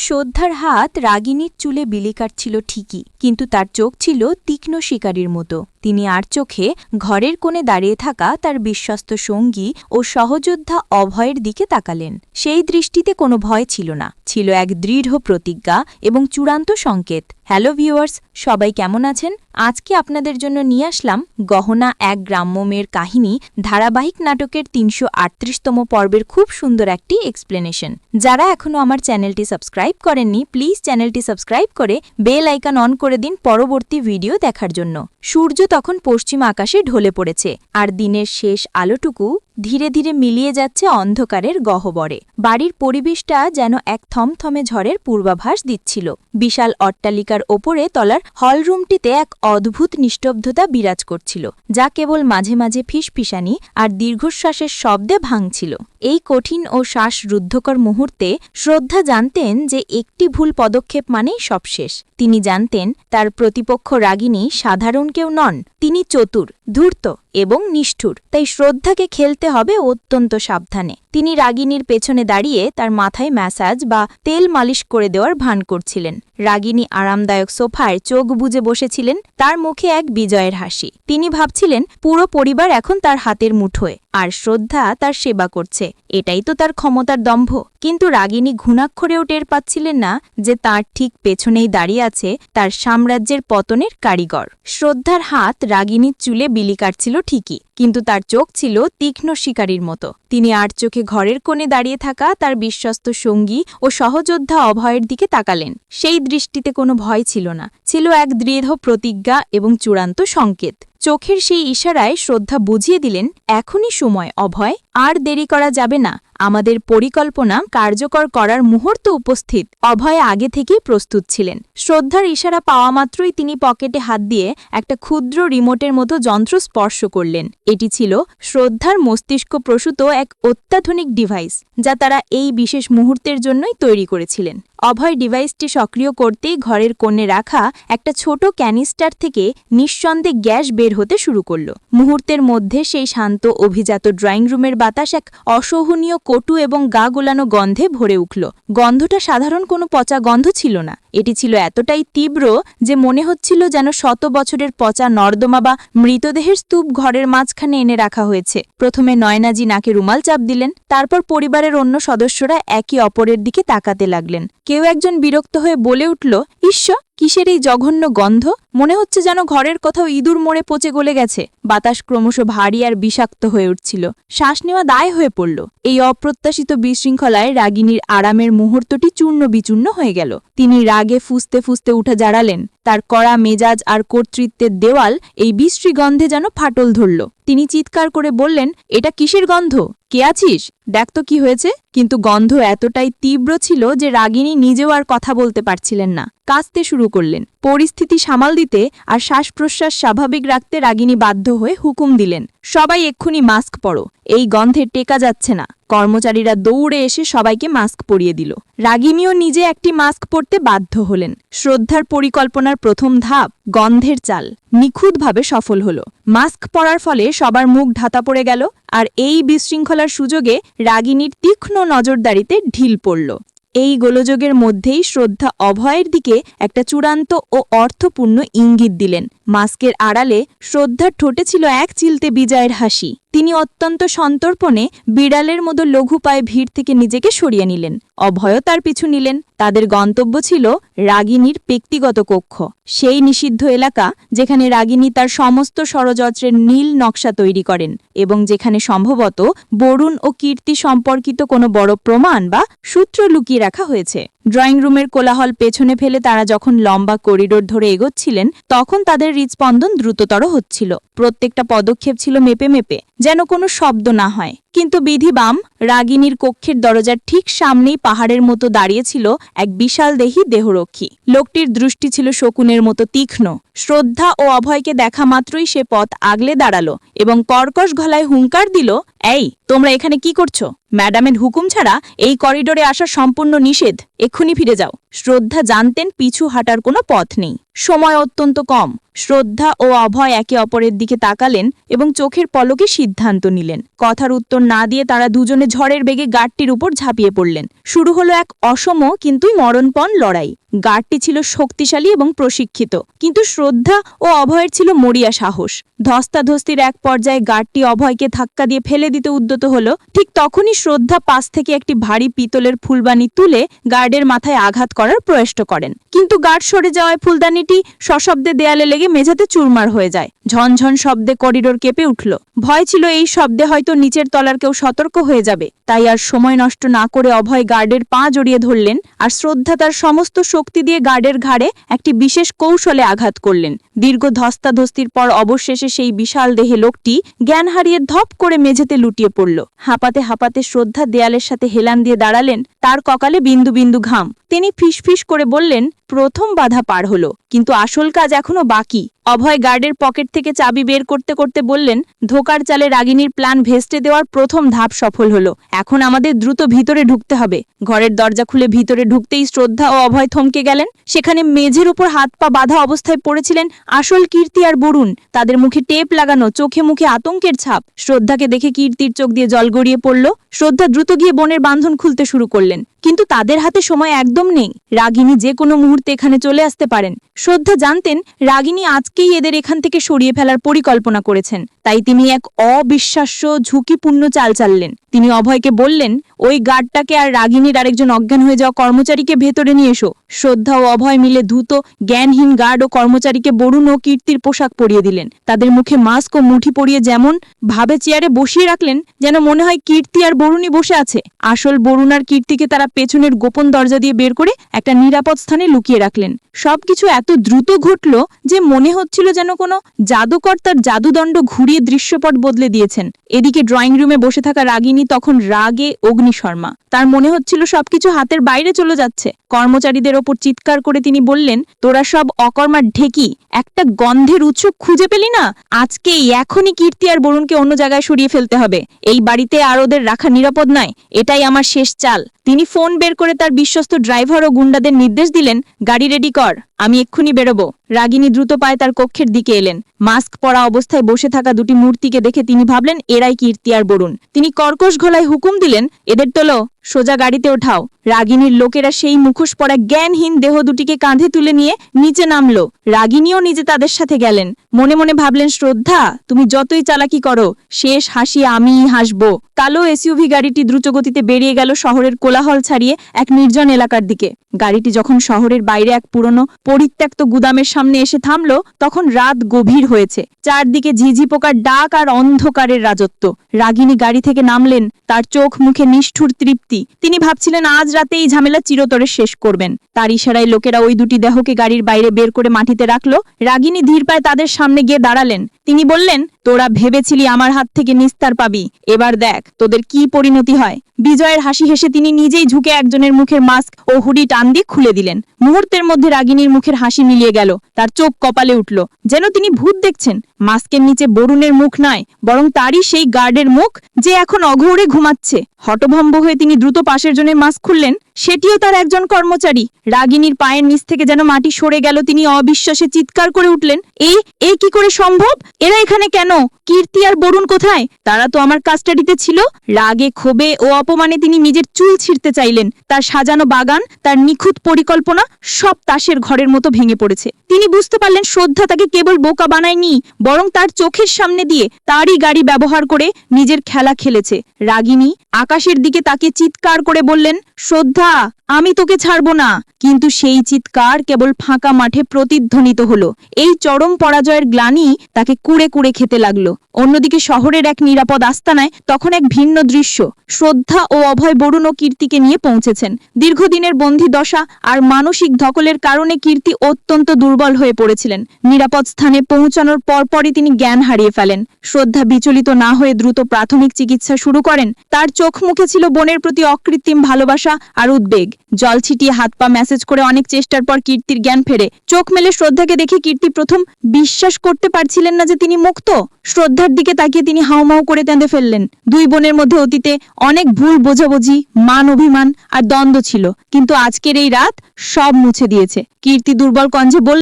শ্রদ্ধার হাত রাগিনীর চুলে বিলি কাটছিল ঠিকই কিন্তু তার চোখ ছিল তীক্ষ্ণ শিকারীর মতো। তিনি আর চোখে ঘরের কোণে দাঁড়িয়ে থাকা তার বিশ্বস্ত সঙ্গী ও সহযোদ্ধা অভয়ের দিকে তাকালেন। সেই দৃষ্টিতে কোনো ভয় ছিল না। ছিল এক দৃঢ় প্রতিজ্ঞা এবং চূড়ান্ত সংকেত। হ্যালো ভিউয়ার্স, সবাই কেমন আছেন? আজকে আপনাদের জন্য নিয়ে আসলাম গহনা এক গ্রাম্য মেয়ের কাহিনী ধারাবাহিক নাটকের তিনশো আটত্রিশতম পর্বের খুব সুন্দর একটি এক্সপ্লেনেশন যারা এখনও আমার চ্যানেলটি সাবস্ক্রাইব করেননি প্লিজ চ্যানেলটি সাবস্ক্রাইব করে বেল আইকন অন করে দিন পরবর্তী ভিডিও দেখার জন্য। সূর্য তখন পশ্চিম আকাশে ঢলে পড়েছে আর দিনের শেষ আলোটুকু ধীরে ধীরে মিলিয়ে যাচ্ছে অন্ধকারের গহ্বরে। বাড়ির পরিবেশটা যেন এক থমথমে ঝড়ের পূর্বাভাস দিচ্ছিল। বিশাল অট্টালিকার ওপরে তলার হলরুমটিতে এক অদ্ভুত নিস্তব্ধতা বিরাজ করছিল, যা কেবল মাঝে মাঝে ফিসফিসানি আর দীর্ঘশ্বাসের শব্দে ভাঙছিল। এই কঠিন ও শ্বাসরুদ্ধকর মুহূর্তে শ্রদ্ধা জানতেন যে একটি ভুল পদক্ষেপ মানেই সব শেষ। তিনি জানতেন, তার প্রতিপক্ষ রাগিনী সাধারণ কেউ নন, তিনি চতুর, ধূর্ত। এবং নিষ্ঠুর। তাই শ্রদ্ধাকে খেলতে হবে অত্যন্ত সাবধানে। তিনি রাগিনীর পেছনে দাঁড়িয়ে তার মাথায় ম্যাসাজ বা তেল মালিশ করে দেওয়ার ভান করছিলেন। রাগিনী আরামদায়ক সোফায় চোখ বুঝে বসেছিলেন, তার মুখে এক বিজয়ের হাসি। তিনি ভাবছিলেন, পুরো পরিবার এখন তার হাতের মুঠোয়। আর শ্রদ্ধা তার সেবা করছে। এটাই তো তার ক্ষমতার দম্ভ। কিন্তু রাগিনী ঘুণাক্ষরেও টের পাচ্ছিলেন না যে তার ঠিক পেছনেই দাঁড়িয়ে আছে তার সাম্রাজ্যের পতনের কারিগর। শ্রদ্ধার হাত রাগিনীর চুলে বিলি কাটছিল ঠিকই, কিন্তু তার চোখ ছিল তীক্ষ্ণ শিকারীর মতো। তিনি আর চোখে ঘরের কোণে দাঁড়িয়ে থাকা তার বিশ্বস্ত সঙ্গী ও সহযোদ্ধা অভয়ের দিকে তাকালেন। সেই দৃষ্টিতে কোনো ভয় ছিল না। ছিল এক দৃঢ় প্রতিজ্ঞা এবং চূড়ান্ত সংকেত। চোখের সেই ইশারায় শ্রদ্ধা বুঝিয়ে দিলেন এখনই সময় অভয় আর দেরি করা যাবে না। আমাদের পরিকল্পনা কার্যকর করার মুহূর্ত উপস্থিত। অভয় আগে থেকেই প্রস্তুত ছিলেন। শ্রদ্ধার ইশারা পাওয়া মাত্রই তিনি পকেটে হাত দিয়ে একটা ক্ষুদ্র রিমোটের মতো যন্ত্র স্পর্শ করলেন। এটি ছিল শ্রদ্ধার মস্তিষ্ক প্রসূত এক অত্যাধুনিক ডিভাইস, যা তারা এই বিশেষ মুহূর্তের জন্যই তৈরি করেছিলেন। অভয় ডিভাইসটি সক্রিয় করতেই ঘরের কোণে রাখা একটা ছোট ক্যানিস্টার থেকে নিঃসন্দেহে গ্যাস বের হতে শুরু করল। মুহূর্তের মধ্যে সেই শান্ত, অভিজাত ড্রয়িং রুমের বাতাস এক অসহনীয় কটু এবং গা গোলানো গন্ধে ভরে উঠল। গন্ধটা সাধারণ কোনো পচা গন্ধ ছিল না। এটি ছিল এতটাই তীব্র যে মনে হচ্ছিল যেন শত বছরের পচা নর্দমা বা মৃতদেহের স্তূপ ঘরের মাঝখানে এনে রাখা হয়েছে। প্রথমে নয়নাজি নাকে রুমাল চাপ দিলেন, তারপর পরিবারের অন্য সদস্যরা একে অপরের দিকে তাকাতে লাগলেন। কেউ একজন বিরক্ত হয়ে বলে উঠল, ঈশ্বর, কিসের এই জঘন্য গন্ধ? মনে হচ্ছে যেন ঘরের কোথাও ইঁদুর মোড়ে পচে গলে গেছে। বাতাস ক্রমশ ভারী আর বিষাক্ত হয়ে উঠছিল। শ্বাস নেওয়া দায় হয়ে পড়ল। এই অপ্রত্যাশিত বিশৃঙ্খলায় রাগিনীর আরামের মুহূর্তটি চূর্ণ বিচূর্ণ হয়ে গেল। তিনি রাগে ফুসতে ফুসতে উঠে জাড়ালেন তার কড়া মেজাজ আর কর্তৃত্বের দেওয়াল এই বিশ্রী গন্ধে যেন ফাটল ধরল। তিনি চিৎকার করে বললেন, এটা কিসের গন্ধ? কে আছিস? দেখ তো কি হয়েছে। কিন্তু গন্ধ এতটাই তীব্র ছিল যে রাগিনী নিজেও আর কথা বলতে পারছিলেন না। কাঁচতে শুরু করলেন। পরিস্থিতি সামাল দিতে আর শ্বাস প্রশ্বাস স্বাভাবিক রাখতে রাগিনী বাধ্য হয়ে হুকুম দিলেন, সবাই এক্ষুনি মাস্ক পরো, এই গন্ধে টেকা যাচ্ছে না। কর্মচারীরা দৌড়ে এসে সবাইকে মাস্ক পরিয়ে দিল। রাগিনীও নিজে একটি মাস্ক পরতে বাধ্য হলেন। শ্রদ্ধার পরিকল্পনার প্রথম ধাপ, গন্ধের চাল। নিখুঁতভাবে সফল হল। মাস্ক পরার ফলে সবার মুখ ঢাতা পড়ে গেল, আর এই বিশৃঙ্খলার সুযোগে রাগিনীর তীক্ষ্ণ নজরদারিতে ঢিল পড়ল। এই গোলযোগের মধ্যেই শ্রদ্ধা অভয়ের দিকে একটা চূড়ান্ত ও অর্থপূর্ণ ইঙ্গিত দিলেন। মাস্কের আড়ালে শ্রদ্ধার ঠোঁটে ছিল এক চিলতে বিজয়ের হাসি। তিনি অত্যন্ত সন্তর্পণে বিড়ালের মতো লঘু পায়ে ভিড় থেকে নিজেকে সরিয়ে নিলেন। অভয়ও তার পিছু নিলেন। তাদের গন্তব্য ছিল রাগিনীর ব্যক্তিগত কক্ষ। সেই নিষিদ্ধ এলাকা যেখানে রাগিনী তার সমস্ত ষড়যন্ত্রের নীল নকশা তৈরি করেন এবং যেখানে সম্ভবত বরুণ ও কীর্তি সম্পর্কিত কোনো বড় প্রমাণ বা সূত্র লুকিয়ে রাখা হয়েছে। ড্রয়িং রুমের কোলাহল পেছনে ফেলে তারা যখন লম্বা করিডোর ধরে এগোচ্ছিলেন, তখন তাদের হৃদস্পন্দন দ্রুততর হচ্ছিল। প্রত্যেকটা পদক্ষেপ ছিল মেপে মেপে, যেন কোনো শব্দ না হয়। কিন্তু বিধিবাম রাগিনীর কক্ষের দরজার ঠিক সামনেই পাহাড়ের মতো দাঁড়িয়েছিল এক বিশাল দেহী দেহরক্ষী। লোকটির দৃষ্টি ছিল শকুনের মতো তীক্ষ্ণ। শ্রদ্ধা ও অভয়কে দেখা মাত্রই সে পথ আগলে দাঁড়াল এবং কর্কশ গলায় হুঙ্কার দিল, এই, তোমরা এখানে কি করছ? ম্যাডামের হুকুম ছাড়া এই করিডোরে আসা সম্পূর্ণ নিষেধ। এক্ষুনি ফিরে যাও। শ্রদ্ধা জানতেন পিছু হাঁটার কোনো পথ নেই। সময় অত্যন্ত কম। শ্রদ্ধা ও অভয় একে অপরের দিকে তাকালেন এবং চোখের পলকে সিদ্ধান্ত নিলেন। কথার উত্তর না দিয়ে তারা দুজনে ঝড়ের বেগে গাড়টির উপর ঝাঁপিয়ে পড়লেন। শুরু হলো এক অসম, কিন্তু মরণপণ লড়াই। গাড়টি ছিল শক্তিশালী এবং প্রশিক্ষিত, কিন্তু ও অভয়ের ছিল মরিয়া সাহস। ধস্তাধস্তির এক পর্যায়ে গাড়টি অভয়কে ধাক্কা দিয়ে ফেলে দিতে উদ্যত হল। ঠিক তখনই শ্রদ্ধা পাশ থেকে একটি ভারী পিতলের ফুলবানি তুলে গার্ডের মাথায় আঘাত করার প্রয়াস করেন। কিন্তু গার্ড সরে যাওয়ায় ফুলদানিটি সশব্দে দেয়ালে লেগে মেঝাতে চুরমার হয়ে যায়। ঝনঝন শব্দে করিডোর কেঁপে উঠল। ভয় ছিল এই শব্দে হয়তো নিচের তলার কেউ সতর্ক হয়ে যাবে। তাই আর সময় নষ্ট না করে অভয় গার্ডের পা জড়িয়ে ধরলেন। আর শ্রদ্ধা তার সমস্ত শক্তি দিয়ে গার্ডের ঘাড়ে একটি বিশেষ কৌশলে আঘাত করলেন। দীর্ঘ ধস্তাধস্তির পর অবশেষে সেই বিশাল দেহে লোকটি জ্ঞান হারিয়ে ধপ করে মেঝেতে লুটিয়ে পড়ল। হাঁপাতে হাঁপাতে শ্রদ্ধা দেয়ালের সাথে হেলান দিয়ে দাঁড়ালেন তার ককালে বিন্দু বিন্দু ঘাম। তিনি ফিসফিস করে বললেন প্রথম বাধা পার হলো, কিন্তু আসল কাজ এখনও বাকি। অভয় গার্ডের পকেট থেকে চাবি বের করতে করতে বললেন, ধোকার চালে রাগিনীর প্ল্যান ভেস্টে দেওয়ার প্রথম ধাপ সফল হলো। এখন আমাদের দ্রুত ভিতরে ঢুকতে হবে। ঘরের দরজা খুলে ভিতরে ঢুকতেই শ্রদ্ধা ও অভয় থমকে গেলেন। সেখানে মেঝের উপর হাত পা বাঁধা অবস্থায় পড়েছিলেন আসল কীর্তি আর বরুণ। তাদের মুখে টেপ লাগানো, চোখে মুখে আতঙ্কের ছাপ। শ্রদ্ধাকে দেখে কীর্তির চোখ দিয়ে জল গড়িয়ে পড়ল। শ্রদ্ধা দ্রুত গিয়ে বনের বাঁধন খুলতে শুরু করলেন। কিন্তু তাদের হাতে সময় একদম নেই। রাগিনী যে কোনো মুহূর্তে এখানে চলে আসতে পারেন। শ্রদ্ধা জানতেন, রাগিনী আজকেই এদের এখান থেকে সরিয়ে ফেলার পরিকল্পনা করেছেন। তাই তিনি এক অবিশ্বাস্য, ঝুঁকিপূর্ণ চাল চাললেন। তিনি অভয়কে বললেন ওই গার্ডটাকে আর রাগিনীর আরেকজন অজ্ঞান হয়ে যাওয়া কর্মচারীকে ভেতরে নিয়ে এসো। শ্রদ্ধা ও অভয় মিলে ধূত, জ্ঞানহীন গার্ড ও কর্মচারীকে বরুণ ও কীর্তির পোশাক পরিয়ে দিলেন। তাদের মুখে মাস্ক ও মুঠি পরিয়ে যেমন ভাবে চেয়ারে বসিয়ে রাখলেন, যেন মনে হয় কীর্তি আর বরুণই বসে আছে। আসল বরুণ আর কীর্তিকে তারা পেছনের গোপন দরজা দিয়ে বের করে একটা নিরাপদ স্থানে লুকিয়ে রাখলেন। সবকিছু এত দ্রুত ঘটল যে মনে হচ্ছিল যেন কোনো জাদুকর তার জাদুদণ্ড ঘুরিয়ে দৃশ্যপট বদলে দিয়েছেন। এদিকে ড্রয়িং রুমে বসে থাকা রাগিনী তখন রাগে অগ্নিশর্মা তার মনে হচ্ছিল সবকিছু হাতের বাইরে চলে যাচ্ছে। কর্মচারীদের ওপর চিৎকার করে তিনি বললেন, তোরা সব অকর্মার ঢেকি, একটা গন্ধের উৎস খুঁজে পেলি না? আজকেই এখনই কীর্তি আর বরুণকে অন্য জায়গায় সরিয়ে ফেলতে হবে। এই বাড়িতে আর ওদের রাখা নিরাপদ নয়। এটাই আমার শেষ চাল। তিনি ফোন বের করে তার বিশ্বস্ত ড্রাইভার ও গুন্ডাদের নির্দেশ দিলেন, গাড়ি রেডি কর, আমি এক্ষুনি বেরোবো। রাগিনী দ্রুত পায়ে তার কক্ষের দিকে এলেন। মাস্ক পরা অবস্থায় বসে থাকা দুটি মূর্তিকে দেখে তিনি ভাবলেন, এরাই কীর্তি আর বরুণ। তিনি কর্কশ গলায় হুকুম দিলেন, এদের তোলো। সোজা গাড়িতে ওঠাও। রাগিনীর লোকেরা সেই মুখোশ পরা জ্ঞানহীন দেহ দুটিকে কাঁধে তুলে নিয়ে নিচে নামলো। রাগিনীও নিজে তাদের সাথে গেলেন। মনে মনে ভাবলেন, শ্রদ্ধা, তুমি যতই চালাকি করো, শেষ হাসি আমিই হাসব। কালো এসইউভি গাড়িটি দ্রুতগতিতে বেরিয়ে গেল শহরের কোলাহল ছাড়িয়ে এক নির্জন এলাকার দিকে। গাড়িটি যখন শহরের বাইরে এক পুরনো, পরিত্যক্ত গুদামের সামনে এসে থামল, তখন রাত গভীর হয়েছে। চারদিকে ঝিঝি পোকার ডাক আর অন্ধকারের রাজত্ব। রাগিনী গাড়ি থেকে নামলেন, তার চোখ মুখে নিষ্ঠুর তৃপ্তি তিনি ভাবছিলেন আজ রাতে এই ঝামেলা চিরতরে শেষ করবেন। তার ইশারায় লোকেরা ওই দুটি দেহকে গাড়ির বাইরে বের করে মাটিতে রাখল। রাগিনী ধীর পায়ে তাদের সামনে গিয়ে দাঁড়ালেন। তিনি বললেন তোরা ভেবেছিলি আমার হাত থেকে নিস্তার পাবি। এবার দেখ, তোদের কি পরিণতি হয়। বিজয়ের হাসি হেসে তিনি নিজেই ঝুঁকে একজনের মুখের মাস্ক ও হুডি টান দিয়ে খুলে দিলেন। মুহূর্তের মধ্যে রাগিনীর মুখের হাসি মিলিয়ে গেল। তার চোখ কপালে উঠল। যেন তিনি ভূত দেখছেন। মাস্কের নিচে বরুণের মুখ নয় বরং তারই সেই গার্ডের মুখ যে এখন অঘৌরে ঘুমাচ্ছে। হটভম্ব হয়ে তিনি দ্রুত পাশের জনের মাস্ক খুললেন। সেটিও তার একজন কর্মচারী। রাগিনীর পায়ের নিচ থেকে যেন মাটি সরে গেল, তিনি অবিশ্বাসে চিৎকার করে উঠলেন, এই, এ কি করে সম্ভব? এরা এখানে কেন? কীর্তি আর বরুণ কোথায়? তারা তো আমার কাস্টাডিতে ছিল। রাগে, ক্ষোভে ও অপমানে তিনি নিজের চুল ছিঁড়তে চাইলেন। তার সাজানো বাগান, তার নিখুঁত পরিকল্পনা সব তাসের ঘরের মতো ভেঙে পড়েছে। তিনি বুঝতে পারলেন শ্রদ্ধা তাকে কেবল বোকা বানায়নি, বরং তার চোখের সামনে দিয়ে তারই গাড়ি ব্যবহার করে নিজের খেলা খেলেছে। রাগিনী আকাশের দিকে তাকে চিৎকার করে বললেন, শ্রদ্ধা আমি তোকে ছাড়ব না। কিন্তু সেই চিৎকার কেবল ফাঁকা মাঠে প্রতিধ্বনিত হলো। এই চরম পরাজয়ের গ্লানি তাকে কুড়ে কুড়ে খেতে লাগল। অন্যদিকে শহরের এক নিরাপদ আস্তানায় তখন এক ভিন্ন দৃশ্য। শ্রদ্ধা ও অভয় বরুণ ও কীর্তিকে নিয়ে পৌঁছেছেন। দীর্ঘদিনের বন্দি দশা আর মানসিক ধকলের কারণে কীর্তি অত্যন্ত দুর্বল হয়ে পড়েছিলেন। নিরাপদ স্থানে পৌঁছানোর পরপরই তিনি জ্ঞান হারিয়ে ফেলেন। শ্রদ্ধা বিচলিত না হয়ে দ্রুত প্রাথমিক চিকিৎসা শুরু করেন। তার চোখ মুখে ছিল বোনের প্রতি অকৃত্রিম ভালোবাসা আর উদ্বেগ। জল ছিটিয়ে হাত পা ম্যাসেজ করে অনেক চেষ্টার পর কীর্তির জ্ঞান ফেরে। চোখ মেলে শ্রদ্ধাকে দেখে কীর্তি প্রথম বিশ্বাস করতে পারছিলেন না যে তিনি মুক্ত। শ্রদ্ধার দিকে তাকিয়ে তিনি হাউমাউ করে তেঁদে ফেললেন। দুই বোনের মধ্যে অতীতে অনেক ভুল বোঝাবুঝি, মান অভিমান আর দ্বন্দ্ব ছিল। কিন্তু আজকের এই রাত সব মুছে দিয়েছে। কীর্তি দুর্বল কঞ্জে বলল